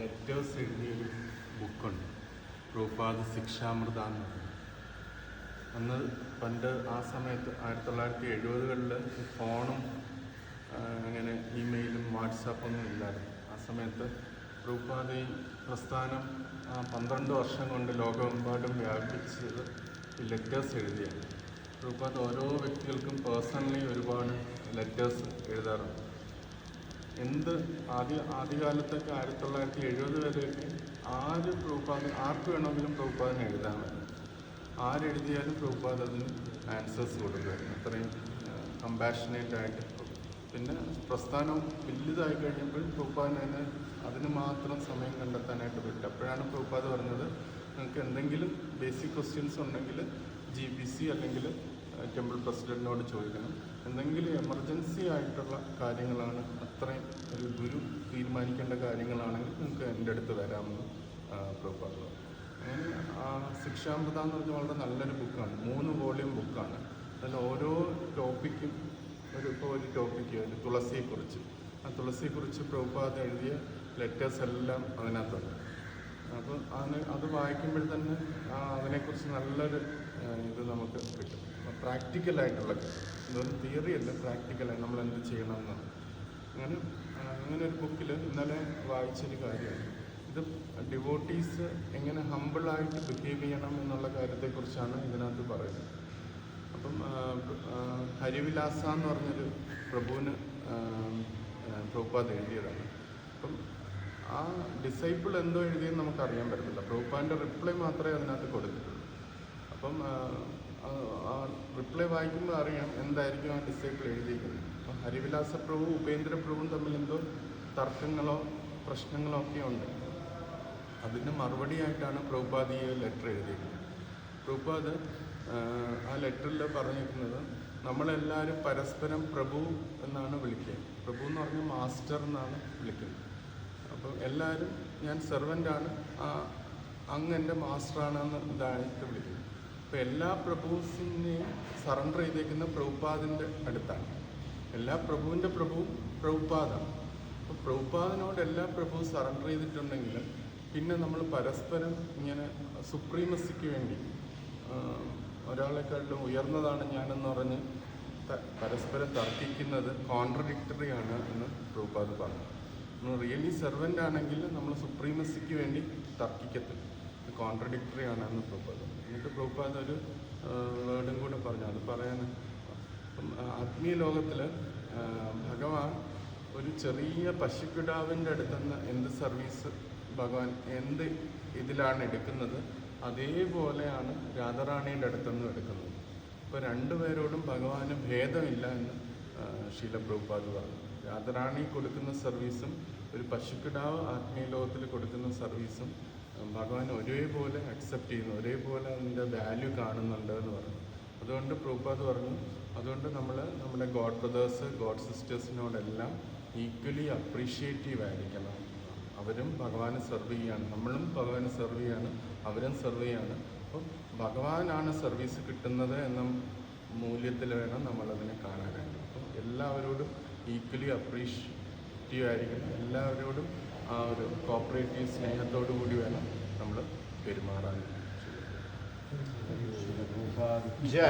Letters എഴുതിയൊരു ബുക്കുണ്ട് പ്രൂപ്പാത് ശിക്ഷാമൃത എന്ന് പറഞ്ഞു അന്ന് പണ്ട് ആ സമയത്ത് ആയിരത്തി തൊള്ളായിരത്തി എഴുപതുകളിൽ ഫോണും അങ്ങനെ ഇമെയിലും വാട്സാപ്പൊന്നും ഇല്ലായിരുന്നു. ആ സമയത്ത് പ്രൂപ്പാത് ഈ പ്രസ്ഥാനം പന്ത്രണ്ട് വർഷം കൊണ്ട് ലോകമെമ്പാടും വ്യാപിച്ചത് ഈ ലെറ്റേഴ്സ് എഴുതിയാണ്. പ്രൂപ്പാത് ഓരോ വ്യക്തികൾക്കും പേഴ്സണലി ഒരുപാട് ലെറ്റേഴ്സ് എഴുതാറുണ്ട്. എന്ത് ആദ്യ ആദ്യകാലത്തൊക്കെ ആയിരത്തി തൊള്ളായിരത്തി എഴുപത് വരെയൊക്കെ ആര് പ്രൂപ്പാത് ആർക്ക് വേണമെങ്കിലും പ്രൂപ്പാതിന് എഴുതാമായിരുന്നു ആരെഴുതിയാലും പ്രൂപ്പാത് അതിന് ആൻസേഴ്സ് കൊടുക്കുമായിരുന്നു അത്രയും കമ്പാഷനേറ്റ് ആയിട്ട്. പിന്നെ പ്രസ്ഥാനം വലുതായി കഴിയുമ്പോൾ പ്രൂപ്പാതിന് അതിന് അതിന് മാത്രം സമയം കണ്ടെത്താനായിട്ട് പറ്റും. അപ്പോഴാണ് പ്രൂപ്പാത് പറഞ്ഞത് നിങ്ങൾക്ക് എന്തെങ്കിലും ബേസിക് ക്വസ്റ്റ്യൻസ് ഉണ്ടെങ്കിൽ ജി ബി സി അല്ലെങ്കിൽ ടെമ്പിൾ പ്രസിഡന്റിനോട് ചോദിക്കണം. എന്തെങ്കിലും എമർജൻസി ആയിട്ടുള്ള കാര്യങ്ങളാണ് അത്രയും ഒരു ഗുരു തീരുമാനിക്കേണ്ട കാര്യങ്ങളാണെങ്കിൽ നിങ്ങൾക്ക് എന്റെ അടുത്ത് വരാമെന്ന് പറഞ്ഞു അങ്ങനെ ആ ശിക്ഷാമൃത എന്ന് പറഞ്ഞാൽ വളരെ നല്ലൊരു ബുക്കാണ്. മൂന്ന് വോളിയം ബുക്കാണ്. അതിൽ ഓരോ ടോപ്പിക്കും ഒരു ഇപ്പോൾ ഒരു ടോപ്പിക്ക് ഒരു തുളസിയെക്കുറിച്ച്. ആ തുളസിയെക്കുറിച്ച് പ്രഭുപാദ് എഴുതിയ ലെറ്റേഴ്സ് എല്ലാം അതിനകത്തുണ്ട്. അപ്പോൾ അതിന് അത് വായിക്കുമ്പോൾ തന്നെ അതിനെക്കുറിച്ച് നല്ലൊരു ഇത് നമുക്ക് കിട്ടും. പ്രാക്ടിക്കലായിട്ടുള്ള ഇതൊന്നും തിയറി അല്ല പ്രാക്ടിക്കലായി നമ്മൾ എന്ത് ചെയ്യണം എന്ന് അങ്ങനെ അങ്ങനെ ഒരു ബുക്കിൽ ഇന്നലെ വായിച്ചൊരു കാര്യമാണ് ഇത് ഡിവോട്ടീസ് എങ്ങനെ ഹമ്പിളായിട്ട് ബിഹേവ് ചെയ്യണം എന്നുള്ള കാര്യത്തെക്കുറിച്ചാണ് ഇതിനകത്ത് പറയുന്നത്. അപ്പം ഹരിവിലാസ എന്ന് പറഞ്ഞൊരു പ്രഭുവിന് പ്രഭുപാദ് എഴുതിയതാണ്. അപ്പം ആ ഡിസൈപ്പിൾ എന്തോ എഴുതിയെന്ന് നമുക്ക് അറിയാൻ പറ്റത്തില്ല. പ്രൂപ്പാന്റെ റിപ്ലൈ മാത്രമേ അതിനകത്ത് കൊടുത്തിട്ടുള്ളൂ. അപ്പം ആ, റിപ്ലൈ വായിക്കുമ്പോൾ അറിയാം എന്തായിരിക്കും ആ ഡിസൈപ്പിൾ എഴുതിയിരിക്കുന്നത്. അപ്പം ഹരിവിലാസ പ്രഭു ഉപേന്ദ്ര പ്രഭുവും തമ്മിൽ എന്തോ തർക്കങ്ങളോ പ്രശ്നങ്ങളോ ഒക്കെ ഉണ്ട്. അതിന് മറുപടിയായിട്ടാണ് പ്രഭുപാദ് ഈ ലെറ്റർ എഴുതിയിരിക്കുന്നത്. പ്രഭുപാദ് ആ ലെറ്ററിൽ പറഞ്ഞിരിക്കുന്നത് നമ്മളെല്ലാവരും പരസ്പരം പ്രഭു എന്നാണ് വിളിക്കുക. പ്രഭു എന്ന് പറഞ്ഞാൽ മാസ്റ്റർ എന്നാണ് വിളിക്കുന്നത്. അപ്പോൾ എല്ലാവരും ഞാൻ സെർവന്റാണ്. ആ അങ്ങ് എന്റെ മാസ്റ്ററാണെന്ന് ഇതായിട്ട് വിളിക്കുന്നത് അപ്പോൾ എല്ലാ പ്രഭുസിനെയും സറണ്ടർ ചെയ്തേക്കുന്ന പ്രഭുപാദിന്റെ അടുത്താണ്. എല്ലാ പ്രഭുവിന്റെ പ്രഭു പ്രഭുപാദാണ്. അപ്പോൾ പ്രഭുപാദിനോട് എല്ലാ പ്രഭുവും സറണ്ടർ ചെയ്തിട്ടുണ്ടെങ്കിൽ പിന്നെ നമ്മൾ പരസ്പരം ഇങ്ങനെ സുപ്രീമസിക്ക് വേണ്ടി ഒരാളെക്കാളും ഉയർന്നതാണ് ഞാനെന്ന് പറഞ്ഞ് പരസ്പരം തർക്കിക്കുന്നത് കോൺട്രഡിക്ടറി ആണ് എന്ന് പ്രഭുപാദ് പറഞ്ഞു. റിയലി സെർവന്റ് ആണെങ്കിൽ നമ്മൾ സുപ്രീമസിക്ക് വേണ്ടി തർക്കിക്കത്തില്ല. കോൺട്രഡിക്ടറി ആണെന്ന് പറഞ്ഞു. എന്നിട്ട് പ്രഭുപാദ് ഒരു വേർഡും കൂടെ പറഞ്ഞു. അത് പറയാൻ ആത്മീയ ലോകത്തിൽ ഭഗവാൻ ഒരു ചെറിയ പശുക്കിടാവിന്റെ അടുത്തുനിന്ന് എന്ത് സർവീസ് ഭഗവാൻ എന്ത് ഇതിലാണ് എടുക്കുന്നത് അതേപോലെയാണ് രാധാറാണിയുടെ അടുത്തുനിന്ന് എടുക്കുന്നത്. അപ്പോൾ രണ്ടുപേരോടും ഭഗവാന് ഭേദമില്ല എന്ന് ശീല പ്രഭുപാദ് പറഞ്ഞു. രാധാറാണി കൊടുക്കുന്ന സർവീസും ഒരു പശുക്കിടാവ് ആത്മീയ ലോകത്തിൽ കൊടുക്കുന്ന സർവീസും ഭഗവാൻ ഒരേപോലെ അക്സെപ്റ്റ് ചെയ്യുന്നു. ഒരേപോലെ അതിന്റെ വാല്യൂ കാണുന്നുണ്ട് എന്ന് പറഞ്ഞു. അതുകൊണ്ട് പ്രൂപ്പാത് പറഞ്ഞു അതുകൊണ്ട് നമ്മൾ നമ്മുടെ ഗോഡ് ബ്രദേഴ്സ് ഗോഡ് സിസ്റ്റേഴ്സിനോടെല്ലാം ഈക്വലി അപ്രീഷിയേറ്റീവ് ആയിരിക്കണം. അവരും ഭഗവാനെ സെർവ് ചെയ്യാണ്. നമ്മളും ഭഗവാനെ സെർവ് ചെയ്യാണ്. അവരും സെർവ് ചെയ്യാണ്. അപ്പം ഭഗവാനാണ് സർവീസ് കിട്ടുന്നത് എന്ന മൂല്യത്തിൽ വേണം നമ്മളതിനെ കാണാനായിട്ട്. അപ്പം എല്ലാവരോടും ഈക്വലി അപ്രീഷിയേറ്റീവ് ആയിരിക്കണം എല്ലാവരോടും ആ ഒരു കോപ്പറേറ്റീവ് സ്നേഹത്തോടു കൂടി വേണം നമ്മൾ പെരുമാറാൻ. ജയ.